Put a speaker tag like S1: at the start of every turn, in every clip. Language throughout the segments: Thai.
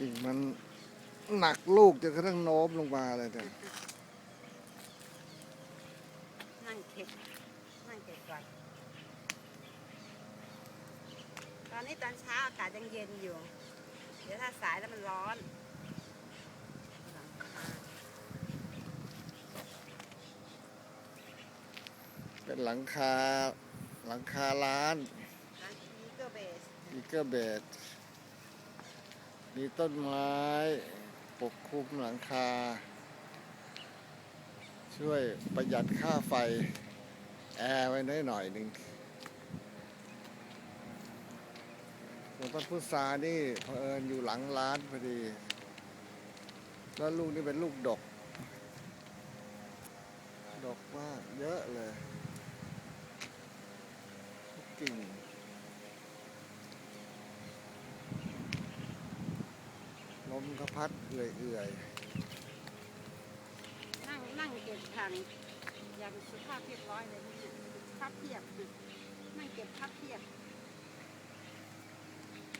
S1: กิ่งมันหนักลูกจนกระทั่งโน้มลงมาเลยเนี่ย
S2: นั่งเก็บนั่งเก็บก่อนตอนนี้ตอนเช้าอากาศยังเย็นอยู่ เดี๋ยวถ้าสายแล้วมันร้อนหลังคา
S1: เป็นหลังคาหลังคาร้าน
S2: ร้านอีเกอร์เบส
S1: มีเกอร์เบด มีต้นไม้ปกคลุมหลังคา ช่วยประหยัดค่าไฟ แอร์ไว้ได้หน่อยหนึ่งส่วนต้นพุทรานี่เผอิญอยู่หลังร้านพอดี แล้วลูกนี่เป็นลูกดก ดกมากเยอะเลยกิ่ง ลม ก็พัดเอื่อย
S2: นั่งนั่งเก็บถังอย่างสุภาพเรียบร้อยเลยนะเนี่ยพับเพียบ นั่งเก็บพับเพียบ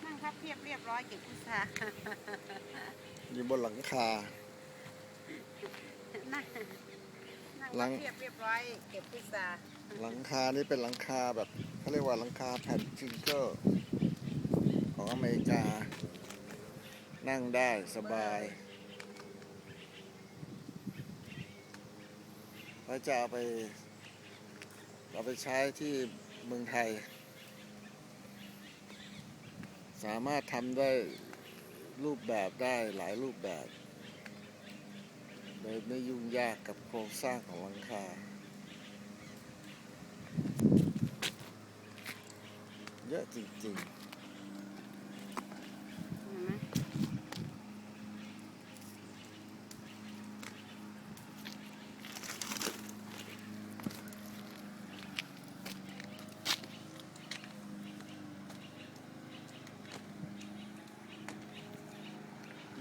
S2: นั่งพับเพียบเรียบร้อยเก็บพุทรา
S1: ๆอยู่บนหลังคา
S2: นั่งนั่ง
S1: หลั
S2: พั
S1: ง
S2: บเพียบเรียบร้อยเก็บพุทรา
S1: หลังคานี่เป็นหลังคาแบบเขาเรียกว่าหลังคาแผ่นจิงเกิลของอเมริกา นั่งได้สบายแล้วจะเอาไป เอาไปใช้ที่เมืองไทย สามารถทำได้รูปแบบได้หลายรูปแบบ โดยไม่ยุ่งยากกับโครงสร้างของหลังคา เยอะจริง
S2: เห็นไหม
S1: ๆ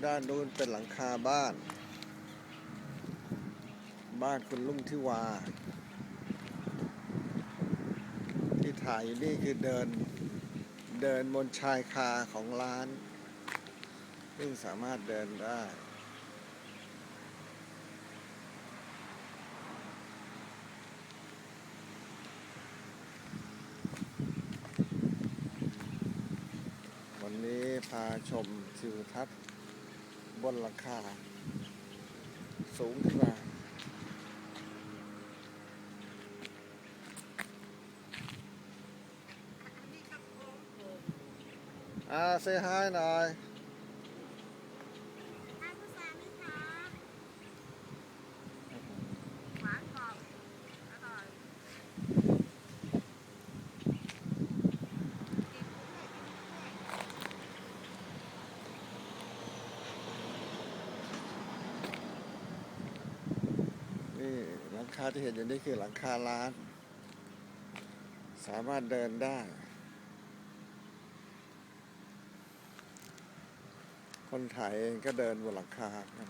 S1: ด้านนู้นเป็นหลังคาบ้าน บ้านคุณลุงทิวา ที่ถ่ายอยู่นี่คือเดิน เดินบนชายคาของร้าน ซึ่งสามารถเดินได้วันนี้พาชมทิวทัศน์ บนหลังคา สูงขึ้นมาอ่าเซฮายหน่อย
S2: ทานพุทราไหมคะหวานกรอบอร่อยเก็บด้วย
S1: นี่หลังคาที่เห็นอยู่นี่คือหลังคาร้าน สามารถเดินได้ คนถ่ายเองก็เดินบนหลังคากัน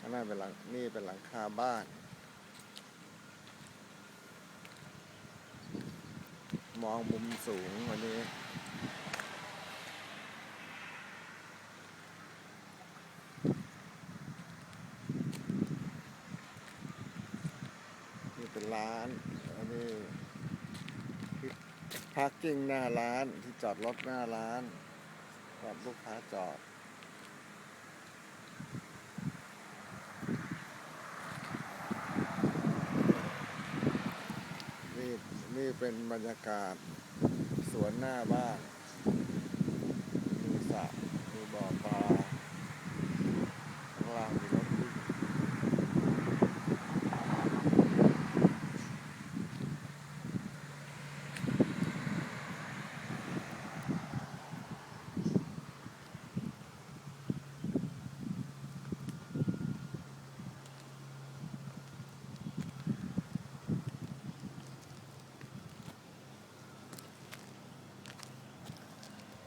S1: อันนั้นเป็นหลังนี่เป็นหลังคาบ้าน มองมุมสูงวันนี้เป็นร้าน อันนี้ที่ พาร์กิ้งหน้าร้านที่จอดรถหน้าร้านกับลูกค้าจอด นี่นี่เป็นบรรยากาศสวนหน้าบ้านมีสระมีบ่อปลาข้างล่างมีรถวิ่ง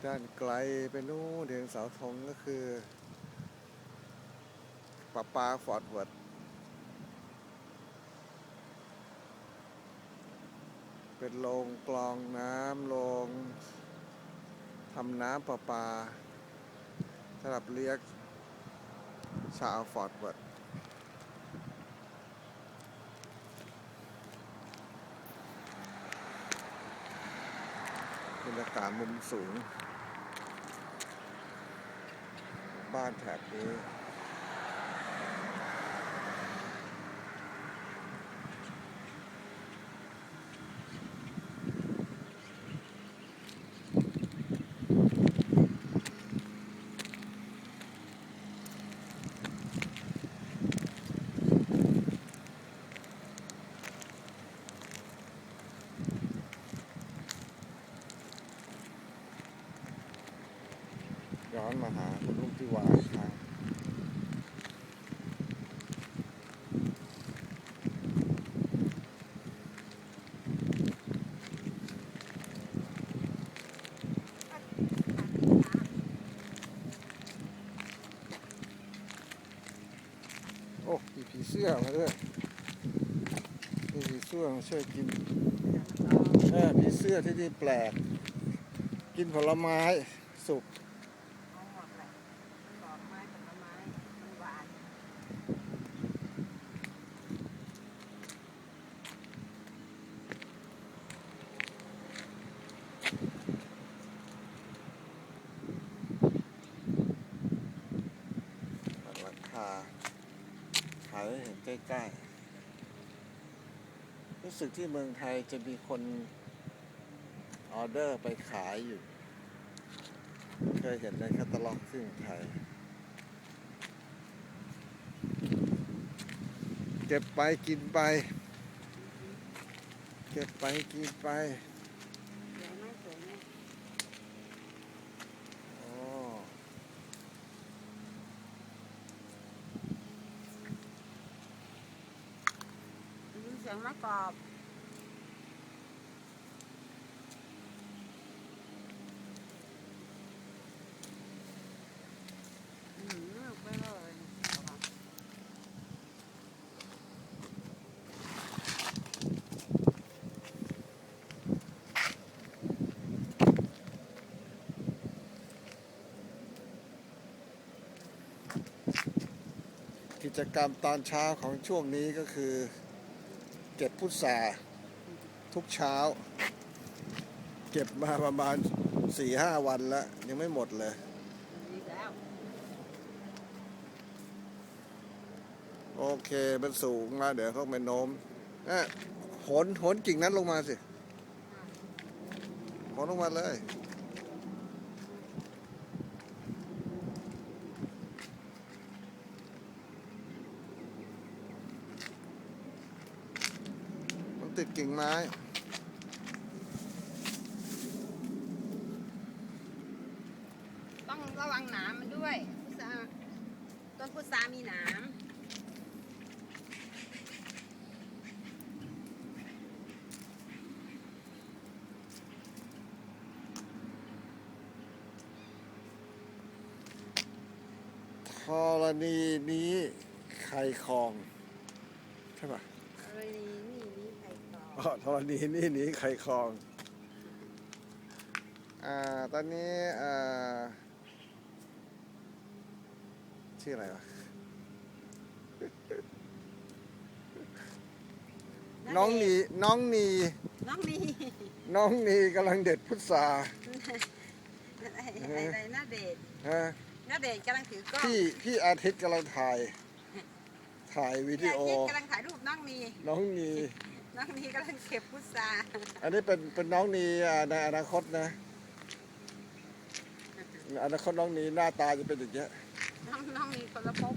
S1: ด้านไกลไปนู่นถึงเสาธงก็คือปะปาฟอร์ดเวิร์ดเป็นโรงกรองน้ำโรงทำน้ำประปาสำหรับเลี้ยงชาวฟอร์ดเวิร์ดบรรยากาศมุมสูง บ้านแถบนี้ มาหาคุณลุงที่วาครั้งโอ้มีผีเสื้อมาด้วยมีผีเสื้อมาช่วยกินเออผีเสื้อที่นี่แปลก กินผลไม้สุก
S2: เอาหมดเลยดอกไม้ผลไม้มันหวาน
S1: ราคาขายให้เห็นใกล้ๆ รู้สึกที่เมืองไทยจะมีคนออเดอร์ไปขายอยู่ เคยเห็นในแคตตาล็อกที่เมืองไทย เก็บไปกินไป เก็บไปกินไป
S2: สวยไหมสวยไหม
S1: อ๋อ
S2: ได้ยินเสียง มะกอบ
S1: กิจกรรมตอนเช้าของช่วงนี้ก็คือ เก็บพุทราทุกเช้า เก็บมาประมาณสี่ห้าวันแล้ว ยังไม่หมดเลยโอเคมันสูงมาเดี๋ยวเขาไปโน้มเอะโหนโหนกิ่งนั้นลงมาสิโหนลงมาเลย มัน ติดกิ่งไม้
S2: ต้องระวังหนามมันด้วยพุทราต้นพุทรามีหนาม
S1: ธรณีนี้ไข่คลอง ใช่ปะ
S2: อะไรนี่นี่นี่ไข่ กรอบ
S1: อ๋อธรณีนี่หนีไข่คลองอ่าตอนนี้อ่าชื่ออะไรวะน้องนีน้องนี
S2: น้องนี่
S1: น้องนีกำลังเด็ดพุทรา
S2: ไอ้ไอ้ไอ้หน้าเดช
S1: ฮะ
S2: หน้าเดชกำลังถือกล้อง
S1: พี่พี่อาทิตย์กำลังถ่าย ถ่ายวิดี
S2: พี่
S1: โอ
S2: อาทิตย์กำลังถ่ายรูปน้องนี
S1: น้องนี
S2: น้องนีกำลังเก็บพุทรา
S1: อันนี้เป็นเป็นน้องนีอ่าในอนาคตนะ อนาคตน้องนีหน้าตาจะเป็นอย่างเงี้ย
S2: น้องน้องนีคนละภพ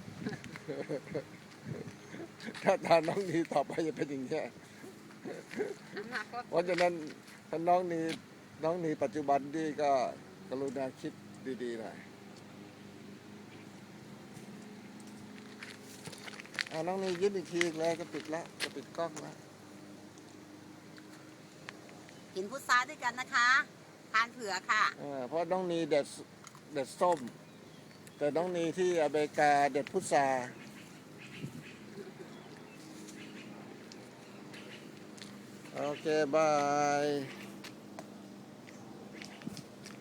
S1: ถ้าตาน้องนีต่อไปจะเป็นอย่างเงี้ย
S2: อนาคต
S1: เพราะฉะนั้นถ้าน้องนีน้องนีปัจจุบันนี่ก็กรุณาคิดดีๆหน่อยอ่าน้องนียิ้มอีกทีเลยจะปิดแล้วจะปิดกล้องแล้ว
S2: กินพุทราด้วยกันนะคะ ทานเผื่อค่ะ
S1: อ่าเพราะน้องนีเด็ดเด็ดส้ม แต่น้องนีที่อเมริกาเด็ดพุทราโอเคบาย